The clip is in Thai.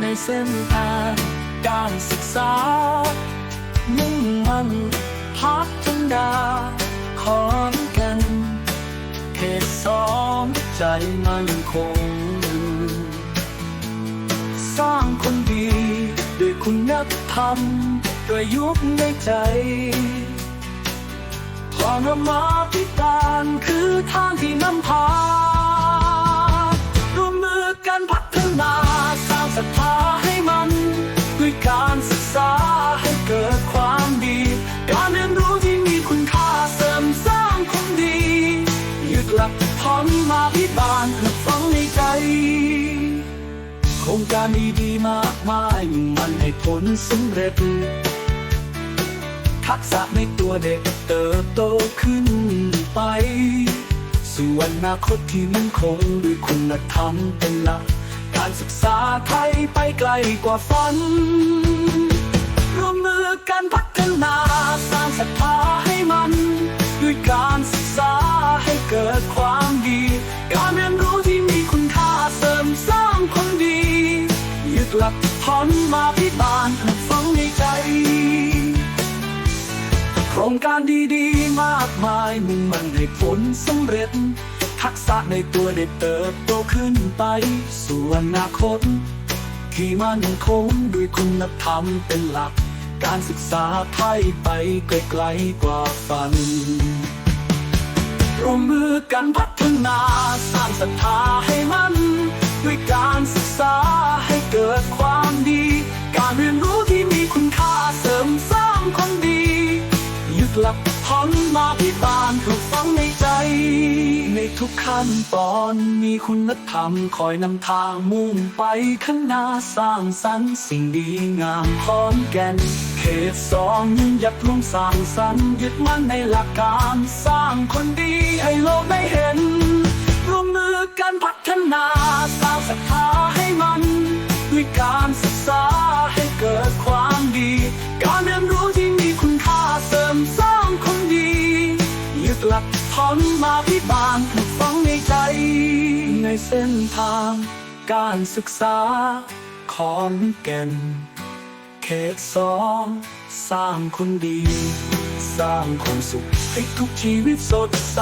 ในเส้นทางการศึกษา มุ่งมั่นพัฒนาขอนกันเขตสองใจมันคง สร้างคนดี ด้วยคุณธรรมด้วยยุคในใจ ครงการดีๆมากมาย มันให้ผลสำเร็จ ทักษะในตัวเด็กเติบโตขึ้นไป สู่อนาคตที่มั่นคงด้วยคุณธรรมเป็นหลัก การศึกษาไทยไปไกลกว่าฝัน ร่วมมือกันพัฒนาสร้างศรัทธาให้มัน ด้วยการศึกษาให้เกิดความดี การเรียนรู้ที่มีคุณค่าเสริมสร้างคนดี ยึดหลักธรรมาพิบาลปลูกฝังในใจ โครงการดีๆ มากมายมุ่งมันให้ผลสำเร็จ ทักษะในตัวเด็กเติบโตขึ้นไป สู่อนาคต ที่มั่นคงด้วยคุณธรรมเป็นหลัก การศึกษาไทยไปไกลๆกว่าฝันร่วมมือกันพัฒนา สร้างศรัทธาให้มัน ด้วยการศึกษา หลักธรรมาพิบาลถูกฝังในใจ ในทุกขั้นตอนมีคุณธรรมคอยนำทางมุ่งไปข้างหน้าสร้างสรรค์สิ่งดีงามพร้อมแก่นเขตสองยินยัดร่วมสร้างสรรค์ยึดมั่นในหลักการสร้างคนดีให้โลกได้เห็น หลักธรรมาพิบาลปลูกฝังในใจ ในเส้นทางการศึกษาของแก่นเขตสองสร้างคนดี สร้างความสุขให้ทุกชีวิตสดใส